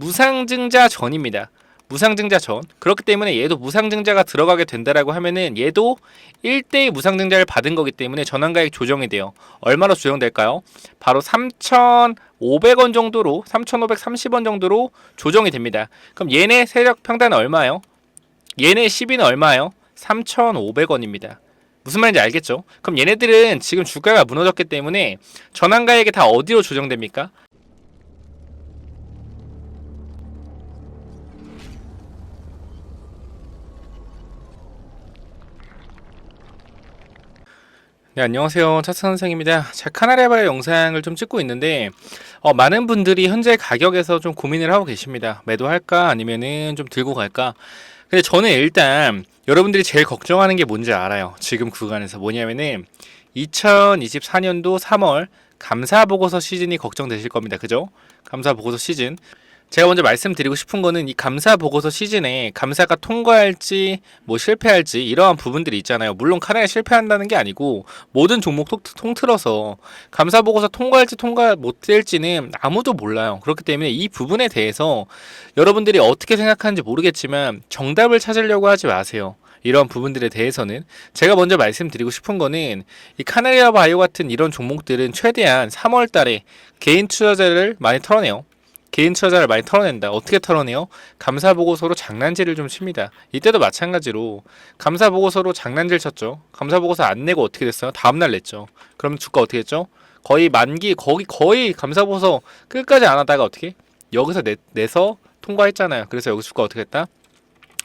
무상증자 전입니다. 무상증자 전. 그렇기 때문에 얘도 무상증자가 들어가게 된다라고 하면은 얘도 1대1 무상증자를 받은 거기 때문에 전환가액 조정이 돼요. 얼마로 조정될까요? 바로 3,500원 정도로 3,530원 정도로 조정이 됩니다. 그럼 얘네 세력 평단은 얼마요? 얘네 10위는 얼마요? 3,500원입니다. 무슨 말인지 알겠죠? 그럼 얘네들은 지금 주가가 무너졌기 때문에 전환가액이 다 어디로 조정됩니까? 네, 안녕하세요. 차트 선생입니다. 자, 카나리아바의 영상을 좀 찍고 있는데, 어, 많은 분들이 현재 가격에서 좀 고민을 하고 계십니다. 매도할까? 아니면은 좀 들고 갈까? 근데 저는 일단 여러분들이 제일 걱정하는 게 뭔지 알아요. 지금 구간에서 뭐냐면은 2024년도 3월 감사 보고서 시즌이 걱정되실 겁니다. 그죠? 감사 보고서 시즌. 제가 먼저 말씀드리고 싶은 거는 이 감사 보고서 시즌에 감사가 통과할지 뭐 실패할지 이러한 부분들이 있잖아요. 물론 카나에 실패한다는 게 아니고 모든 종목 통, 통틀어서 감사 보고서 통과할지 통과 못 될지는 아무도 몰라요. 그렇기 때문에 이 부분에 대해서 여러분들이 어떻게 생각하는지 모르겠지만 정답을 찾으려고 하지 마세요. 이런 부분들에 대해서는 제가 먼저 말씀드리고 싶은 거는 이 카나리아 바이오 같은 이런 종목들은 최대한 3월 달에 개인 투자자를 많이 털어내요. 개인 투자자를 많이 털어낸다. 어떻게 털어내요? 감사 보고서로 장난질을 좀 칩니다. 이때도 마찬가지로 감사 보고서로 장난질 쳤죠. 감사 보고서 안 내고 어떻게 됐어요? 다음 날 냈죠. 그럼 주가 어떻게 했죠? 거의 만기 거기 거의 감사 보고서 끝까지 안 하다가 어떻게 여기서 내, 내서 통과했잖아요. 그래서 여기 주가 어떻게 했다?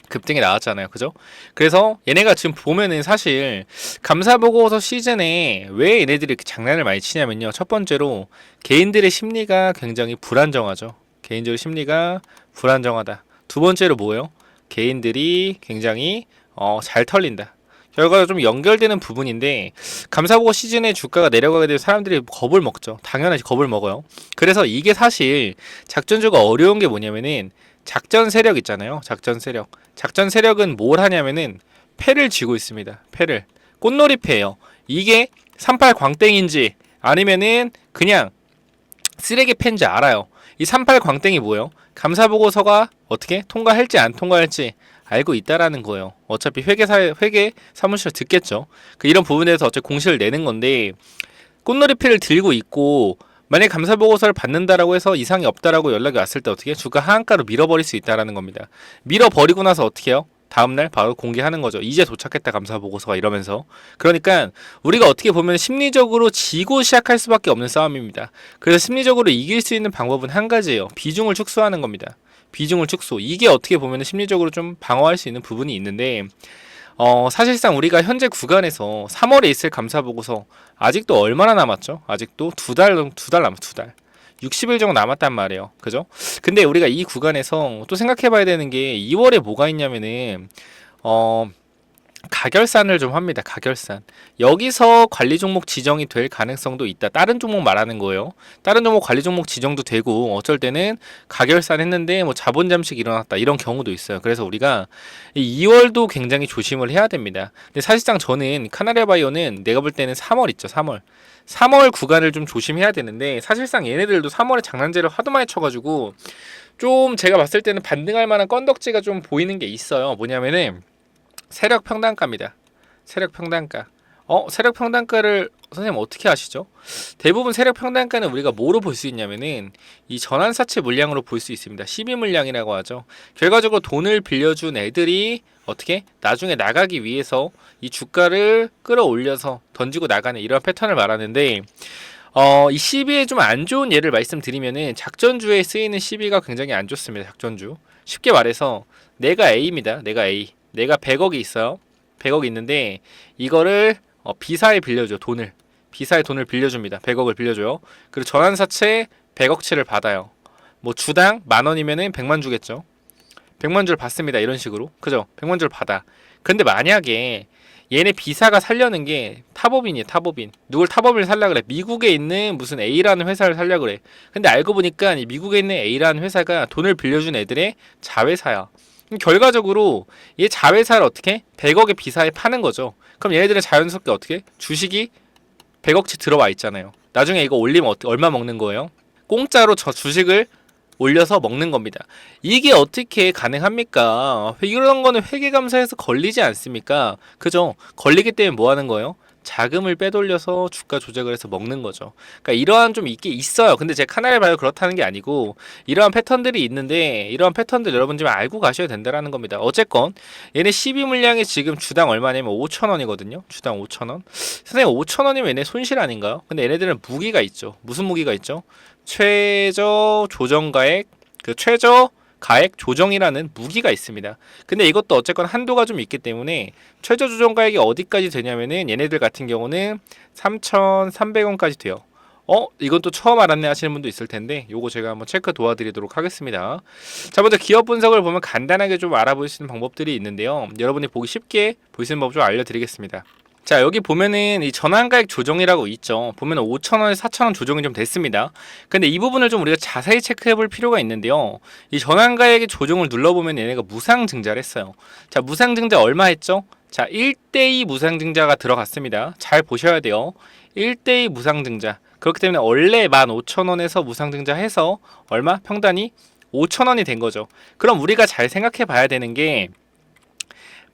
급등이 나왔잖아요. 그죠? 그래서 얘네가 지금 보면은 사실 감사 보고서 시즌에 왜 얘네들이 이렇게 장난을 많이 치냐면요. 첫 번째로 개인들의 심리가 굉장히 불안정하죠. 개인적으로 심리가 불안정하다. 두 번째로 뭐예요? 개인들이 굉장히 어, 잘 털린다. 결과가 좀 연결되는 부분인데 감사보고 시즌에 주가가 내려가게 되면 사람들이 겁을 먹죠. 당연하지 겁을 먹어요. 그래서 이게 사실 작전주가 어려운 게 뭐냐면은 작전 세력 있잖아요. 작전 세력. 작전 세력은 뭘 하냐면은 패를 쥐고 있습니다. 패를 꽃놀이 패예요. 이게 38 광땡인지 아니면은 그냥 쓰레기 팬인지 알아요. 이 38 광땡이 뭐예요? 감사 보고서가 어떻게 통과할지 안 통과할지 알고 있다라는 거예요. 어차피 회계사 회계 사무실 듣겠죠. 그 이런 부분에서 어차피 공시를 내는 건데 꽃놀이패를 들고 있고 만약 감사 보고서를 받는다라고 해서 이상이 없다라고 연락이 왔을 때 어떻게 주가 하한가로 밀어버릴 수 있다라는 겁니다. 밀어버리고 나서 어떻게 해요? 다음날 바로 공개하는 거죠. 이제 도착했다 감사 보고서가 이러면서 그러니까 우리가 어떻게 보면 심리적으로 지고 시작할 수밖에 없는 싸움입니다. 그래서 심리적으로 이길 수 있는 방법은 한 가지예요. 비중을 축소하는 겁니다. 비중을 축소. 이게 어떻게 보면 심리적으로 좀 방어할 수 있는 부분이 있는데 어, 사실상 우리가 현재 구간에서 3월에 있을 감사 보고서 아직도 얼마나 남았죠? 아직도 두 달, 두 달 남았, 두 달. 60일 정도 남았단 말이에요. 그죠? 근데 우리가 이 구간에서 또 생각해 봐야 되는 게 2월에 뭐가 있냐면은, 어, 가결산을 좀 합니다. 가결산. 여기서 관리 종목 지정이 될 가능성도 있다. 다른 종목 말하는 거예요. 다른 종목 관리 종목 지정도 되고 어쩔 때는 가결산 했는데 뭐 자본 잠식 일어났다. 이런 경우도 있어요. 그래서 우리가 이 2월도 굉장히 조심을 해야 됩니다. 근데 사실상 저는 카나리아 바이오는 내가 볼 때는 3월 있죠. 3월. 3월 구간을 좀 조심해야 되는데 사실상 얘네들도 3월에 장난질을 하도 많이 쳐가지고 좀 제가 봤을 때는 반등할 만한 건덕지가 좀 보이는 게 있어요. 뭐냐면은 세력 평단가입니다. 세력 평단가. 어, 세력 평단가를 선생님 어떻게 아시죠? 대부분 세력 평단가는 우리가 뭐로 볼 수 있냐면은 이 전환사채 물량으로 볼 수 있습니다. 12 물량이라고 하죠. 결과적으로 돈을 빌려준 애들이 어떻게 나중에 나가기 위해서 이 주가를 끌어올려서 던지고 나가는 이런 패턴을 말하는데 어, 이 시비에 좀 안 좋은 예를 말씀드리면은 작전주에 쓰이는 시비가 굉장히 안 좋습니다. 작전주. 쉽게 말해서 내가 A입니다. 내가 A. 내가 100억이 있어요. 100억이 있는데 이거를 어, B사에 빌려줘 돈을 B사에 돈을 빌려줍니다. 100억을 빌려줘요. 그리고 전환사채 100억치를 받아요. 뭐 주당 만 원이면은 100만 주겠죠. 100만 주를 받습니다. 이런 식으로 그죠? 100만 주를 받아. 근데 만약에 얘네 B사가 살려는 게 타법인이에요. 타법인. 누굴 타법을 살려 그래? 미국에 있는 무슨 A라는 회사를 살려 그래. 근데 알고 보니까 이 미국에 있는 A라는 회사가 돈을 빌려준 애들의 자회사야. 결과적으로 얘 자회사를 어떻게 100억의 비사에 파는 거죠. 그럼 얘네들은 자연스럽게 어떻게 주식이 100억치 들어와 있잖아요. 나중에 이거 올리면 어떻게, 얼마 먹는 거예요? 공짜로 저 주식을 올려서 먹는 겁니다. 이게 어떻게 가능합니까? 이런 거는 회계감사에서 걸리지 않습니까? 그죠? 걸리기 때문에 뭐 하는 거예요? 자금을 빼돌려서 주가 조작을 해서 먹는 거죠. 그러니까 이러한 좀 있게 있어요. 근데 제 카나리 바이오 그렇다는 게 아니고 이러한 패턴들이 있는데 이러한 패턴들 여러분 좀 알고 가셔야 된다라는 겁니다. 어쨌건 얘네 12 물량이 지금 주당 얼마냐면 5천 원이거든요. 주당 5천 원. 선생님 5천 원이면 얘네 손실 아닌가요? 근데 얘네들은 무기가 있죠. 무슨 무기가 있죠? 최저 조정가액 그 최저 가액 조정이라는 무기가 있습니다. 근데 이것도 어쨌건 한도가 좀 있기 때문에 최저 조정 가액이 어디까지 되냐면은 얘네들 같은 경우는 3,300원까지 돼요. 어? 이건 또 처음 알았네 하시는 분도 있을 텐데 요거 제가 한번 체크 도와드리도록 하겠습니다. 자 먼저 기업 분석을 보면 간단하게 좀 알아볼 수 있는 방법들이 있는데요. 여러분이 보기 쉽게 볼 수 있는 법 좀 알려드리겠습니다. 자 여기 보면은 이 전환가액 조정이라고 있죠. 보면은 5천원에 4천원 조정이 좀 됐습니다. 근데 이 부분을 좀 우리가 자세히 체크해 볼 필요가 있는데요. 이 전환가액의 조정을 눌러보면 얘네가 무상증자를 했어요. 자 무상증자 얼마 했죠? 자 1대2 무상증자가 들어갔습니다. 잘 보셔야 돼요. 1대2 무상증자. 그렇기 때문에 원래 15,000원에서 무상증자 해서 얼마? 평단이 5,000원이 된 거죠. 그럼 우리가 잘 생각해 봐야 되는 게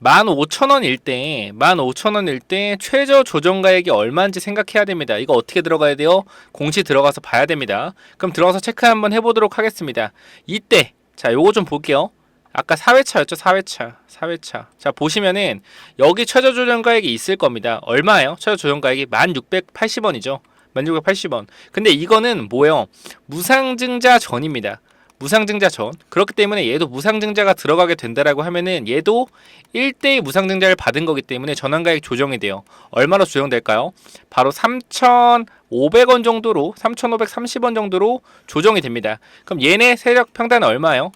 15,000원일 때, 15,000원일 때 최저 조정가액이 얼마인지 생각해야 됩니다. 이거 어떻게 들어가야 돼요? 공시 들어가서 봐야 됩니다. 그럼 들어가서 체크 한번 해보도록 하겠습니다. 이때, 자, 요거 좀 볼게요. 아까 4회차였죠? 4회차. 4회차. 자, 보시면은 여기 최저 조정 가액이 있을 겁니다. 얼마예요? 최저 조정 가액이 1,680원이죠. 1,680원. 근데 이거는 뭐예요? 무상증자 전입니다. 무상증자 전. 그렇기 때문에 얘도 무상증자가 들어가게 된다라고 하면은 얘도 1대1 무상증자를 받은 거기 때문에 전환가액 조정이 돼요. 얼마로 조정될까요? 바로 3,500원 정도로 3,530원 정도로 조정이 됩니다. 그럼 얘네 세력 평단은 얼마예요?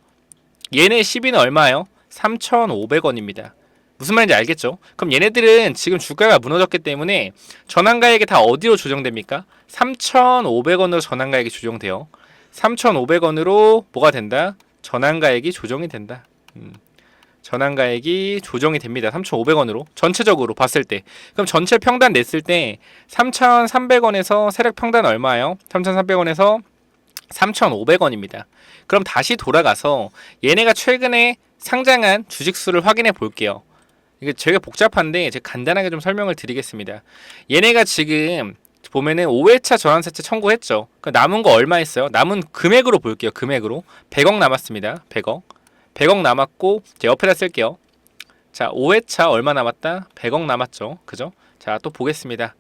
얘네 10위는 얼마예요? 3,500원입니다. 무슨 말인지 알겠죠? 그럼 얘네들은 지금 주가가 무너졌기 때문에 전환가액이 다 어디로 조정됩니까? 3,500원으로 전환가액이 조정돼요. 3,500원으로 뭐가 된다? 전환가액이 조정이 된다. 음. 전환가액이 조정이 됩니다. 3,500원으로 전체적으로 봤을 때 그럼 전체 평단 냈을 때 3,300원에서 세력 평단 얼마예요? 3,300원에서 3,500원입니다. 그럼 다시 돌아가서 얘네가 최근에 상장한 주식 수를 확인해 볼게요. 이게 되게 복잡한데 제가 간단하게 좀 설명을 드리겠습니다. 얘네가 지금 보면은 5회차 전환사채 청구했죠. 그 남은 거 얼마 있어요? 남은 금액으로 볼게요. 금액으로 100억 남았습니다. 100억. 100억 남았고 제 옆에다 쓸게요. 자, 5회차 얼마 남았다? 100억 남았죠. 그죠? 자, 또 보겠습니다.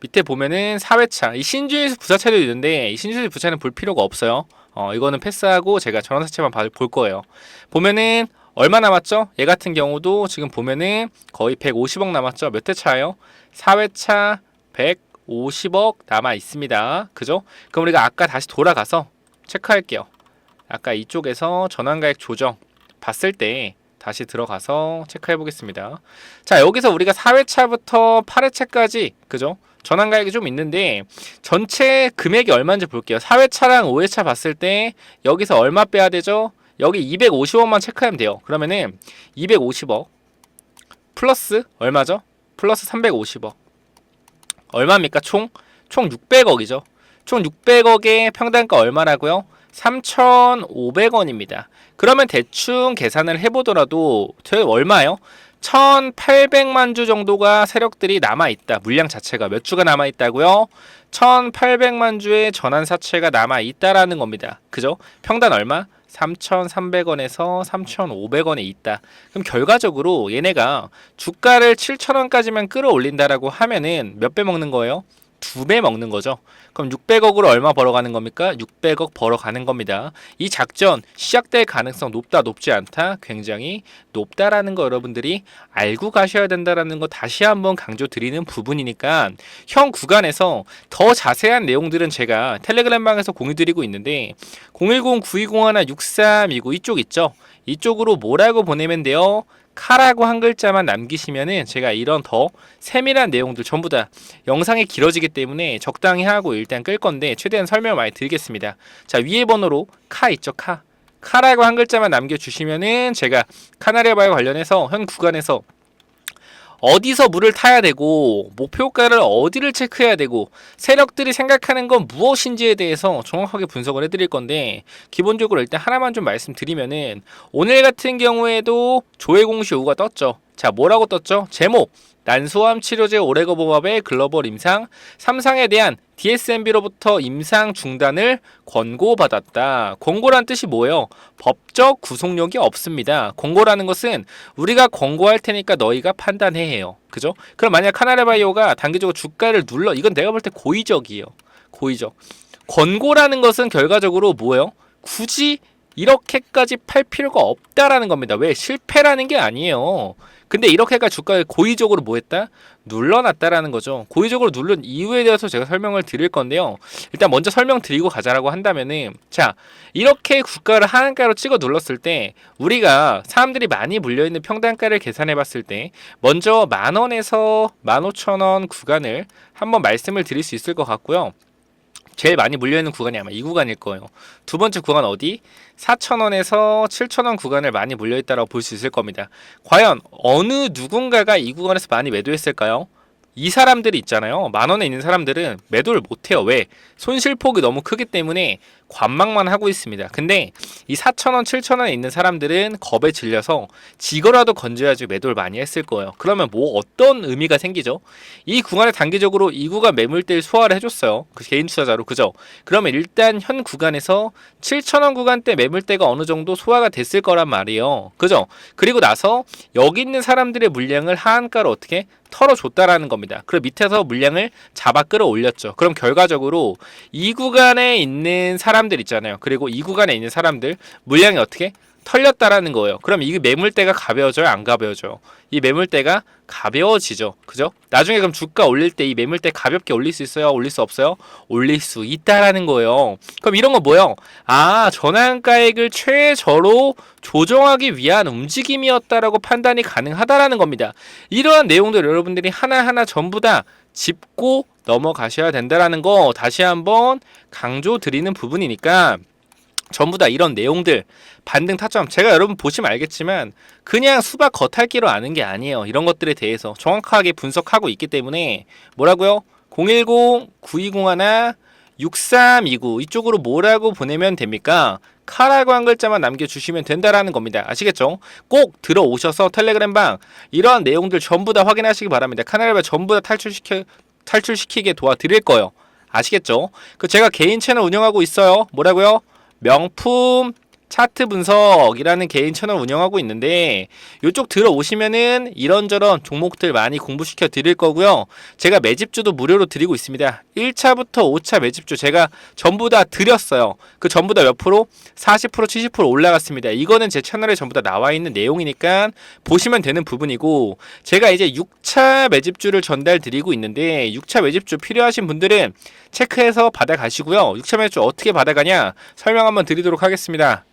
밑에 보면은 4회차. 이 신주일 부사채도 있는데 이 신주일 부사채는 볼 필요가 없어요. 어, 이거는 패스하고 제가 전환사채만 볼 거예요. 보면은 얼마 남았죠? 얘 같은 경우도 지금 보면은 거의 150억 남았죠. 몇 회차예요? 4회차 150억 남아 있습니다. 그죠? 그럼 우리가 아까 다시 돌아가서 체크할게요. 아까 이쪽에서 전환가액 조정 봤을 때 다시 들어가서 체크해 보겠습니다. 자, 여기서 우리가 4회차부터 8회차까지 그죠? 전환가액이 좀 있는데 전체 금액이 얼마인지 볼게요. 4회차랑 5회차 봤을 때 여기서 얼마 빼야 되죠? 여기 250원만 체크하면 돼요. 그러면은 250억 플러스 얼마죠? 플러스 350억 얼마입니까? 총? 총 600억이죠. 총 600억의 평단가 얼마라고요? 3,500원입니다. 그러면 대충 계산을 해보더라도 얼마요? 1,800만 주 정도가 세력들이 남아 있다. 물량 자체가 몇 주가 남아 있다고요? 1,800만 주의 전환 사채가 남아 있다라는 겁니다. 그죠? 평단 얼마? 3,300원에서 3,500원에 있다. 그럼 결과적으로 얘네가 주가를 7,000원까지만 끌어올린다라고 하면은 몇 배 먹는 거예요? 두 배 먹는 거죠. 그럼 600억으로 얼마 벌어가는 겁니까? 600억 벌어가는 겁니다. 이 작전 시작될 가능성 높다 높지 않다 굉장히 높다라는 거 여러분들이 알고 가셔야 된다라는 거 다시 한번 강조드리는 부분이니까 형 구간에서 더 자세한 내용들은 제가 텔레그램 방에서 공유드리고 있는데 010-9201-6329 이쪽 있죠? 이쪽으로 뭐라고 보내면 돼요? 카라고 한 글자만 남기시면은 제가 이런 더 세밀한 내용들 전부 다 영상이 길어지기 때문에 적당히 하고 일단 끌 건데 최대한 설명을 많이 드리겠습니다. 자 위에 번호로 카 있죠 카 카라고 한 글자만 남겨주시면은 제가 카나리아바에 관련해서 현 구간에서 어디서 물을 타야 되고 목표가를 어디를 체크해야 되고 세력들이 생각하는 건 무엇인지에 대해서 정확하게 분석을 해드릴 건데 기본적으로 일단 하나만 좀 말씀드리면은 오늘 같은 경우에도 조회 공시 오가 떴죠. 자 뭐라고 떴죠? 제목 난소암 치료제 오레거보밥의 글로벌 임상 3상에 대한 DSMB로부터 임상 중단을 권고받았다. 권고란 뜻이 뭐예요? 법적 구속력이 없습니다. 권고라는 것은 우리가 권고할 테니까 너희가 판단해 해요. 그죠? 그럼 만약 카나레바이오가 단기적으로 주가를 눌러 이건 내가 볼 때 고의적이에요. 고의적. 권고라는 것은 결과적으로 뭐예요? 굳이 이렇게까지 팔 필요가 없다라는 겁니다. 왜? 실패라는 게 아니에요. 근데 이렇게까지 주가를 고의적으로 뭐 했다? 눌러놨다라는 거죠. 고의적으로 누른 이유에 대해서 제가 설명을 드릴 건데요. 일단 먼저 설명드리고 가자라고 한다면은 자 이렇게 주가를 하한가로 찍어 눌렀을 때 우리가 사람들이 많이 물려 있는 평단가를 계산해 봤을 때 먼저 만 원에서 만 오천 원 구간을 한번 말씀을 드릴 수 있을 것 같고요. 제일 많이 물려있는 구간이 아마 이 구간일 거예요. 두 번째 구간 어디? 4,000원에서 7,000원 구간을 많이 물려있다고 볼 수 있을 겁니다. 과연 어느 누군가가 이 구간에서 많이 매도했을까요? 이 사람들이 있잖아요. 만 원에 있는 사람들은 매도를 못해요. 왜? 손실폭이 너무 크기 때문에 관망만 하고 있습니다. 근데 이 4,000원, 7,000원에 있는 사람들은 겁에 질려서 지거라도 건져야지 매도를 많이 했을 거예요. 그러면 뭐 어떤 의미가 생기죠? 이 구간에 단기적으로 이 구간 매물대를 소화를 해줬어요. 그 개인 투자자로 그죠? 그러면 일단 현 구간에서 7,000원 구간대 매물대가 어느 정도 소화가 됐을 거란 말이에요. 그죠? 그리고 나서 여기 있는 사람들의 물량을 하한가로 어떻게 털어줬다라는 겁니다. 그리고 밑에서 물량을 잡아 끌어올렸죠. 그럼 결과적으로 이 구간에 있는 사람들 있잖아요. 그리고 이 구간에 있는 사람들 물량이 어떻게 털렸다라는 거예요. 그럼 이 매물대가 가벼워져요? 안 가벼워져요? 이 매물대가 가벼워지죠. 그죠? 나중에 그럼 주가 올릴 때 이 매물대 가볍게 올릴 수 있어요? 올릴 수 없어요? 올릴 수 있다라는 거예요. 그럼 이런 거 뭐예요? 아, 전환가액을 최저로 조정하기 위한 움직임이었다라고 판단이 가능하다라는 겁니다. 이러한 내용들 여러분들이 하나하나 전부 다 짚고 넘어가셔야 된다라는 거 다시 한번 강조 드리는 부분이니까 전부 다 이런 내용들 반등 타점 제가 여러분 보시면 알겠지만 그냥 수박 겉핥기로 아는 게 아니에요 이런 것들에 대해서 정확하게 분석하고 있기 때문에 뭐라고요 010-9201 6329 이쪽으로 뭐라고 보내면 됩니까? 카라고 한 글자만 남겨주시면 된다라는 겁니다. 아시겠죠? 꼭 들어오셔서 텔레그램방 이러한 내용들 전부 다 확인하시기 바랍니다. 카나리바 전부 다 탈출시켜 탈출시키게 도와드릴 거예요. 아시겠죠? 그 제가 개인 채널 운영하고 있어요. 뭐라고요? 명품 차트 분석이라는 개인 채널 운영하고 있는데 이쪽 들어오시면은 이런저런 종목들 많이 공부시켜 드릴 거고요. 제가 매집주도 무료로 드리고 있습니다. 1차부터 5차 매집주 제가 전부 다 드렸어요. 그 전부 다 몇 프로? 40% 70% 올라갔습니다. 이거는 제 채널에 전부 다 나와 있는 내용이니까 보시면 되는 부분이고 제가 이제 6차 매집주를 전달 드리고 있는데 6차 매집주 필요하신 분들은 체크해서 받아가시고요. 6차 매집주 어떻게 받아가냐 설명 한번 드리도록 하겠습니다.